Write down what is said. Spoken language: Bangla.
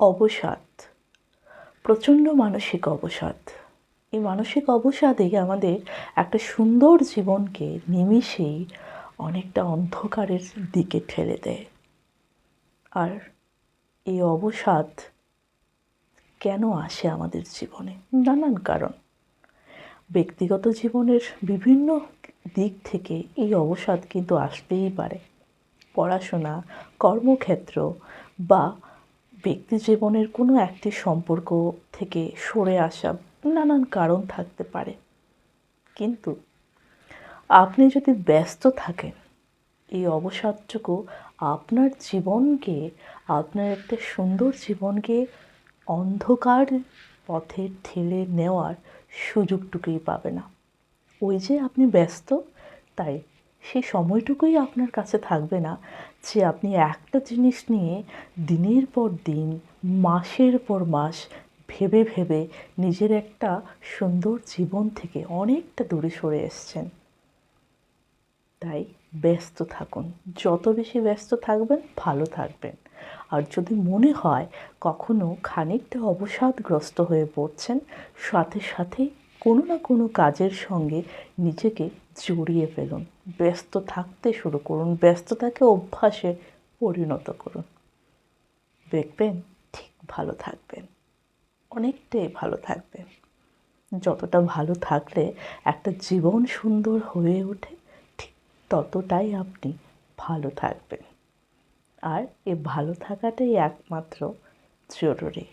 অবসাদ, প্রচণ্ড মানসিক অবসাদ। এই মানসিক অবসাদে আমাদের একটা সুন্দর জীবনকে নিমিষেই অনেকটা অন্ধকারের দিকে ঠেলে দেয়। আর এই অবসাদ কেন আসে আমাদের জীবনে? নানান কারণ। ব্যক্তিগত জীবনের বিভিন্ন দিক থেকে এই অবসাদ কিন্তু আসতেই পারে। পড়াশোনা, কর্মক্ষেত্র বা ব্যক্তি জীবনের কোনো একটি সম্পর্ক থেকে সরে আসা নানান কারণ থাকতে পারে। কিন্তু আপনি যদি ব্যস্ত থাকেন, এই অবসাদটুকু আপনার জীবনকে, আপনার একটা সুন্দর জীবনকে অন্ধকার পথে ঠেলে নেওয়ার সুযোগটুকুই পাবে না। ওই যে আপনি ব্যস্ত, তাই সেই সময়টুকুই আপনার কাছে থাকবে না যে আপনি একটা জিনিস নিয়ে দিনের পর দিন, মাসের পর মাস ভেবে ভেবে নিজের একটা সুন্দর জীবন থেকে অনেকটা দূরে সরে এসছেন। তাই ব্যস্ত থাকুন। যত বেশি ব্যস্ত থাকবেন, ভালো থাকবেন। আর যদি মনে হয় কখনো খানিকটা অবসাদগ্রস্ত হয়ে পড়ছেন, সাথে সাথেই কোনো না কোনো কাজের সঙ্গে নিজেকে জড়িয়ে ফেলুন। ব্যস্ত থাকতে শুরু করুন। ব্যস্ততাকে অভ্যাসে পরিণত করুন। দেখবেন ঠিক ভালো থাকবেন। অনেকটাই ভালো থাকবেন। যতটা ভালো থাকলে একটা জীবন সুন্দর হয়ে ওঠে, ঠিক ততটাই আপনি ভালো থাকবেন। আর এ ভালো থাকাটাই একমাত্র জরুরি।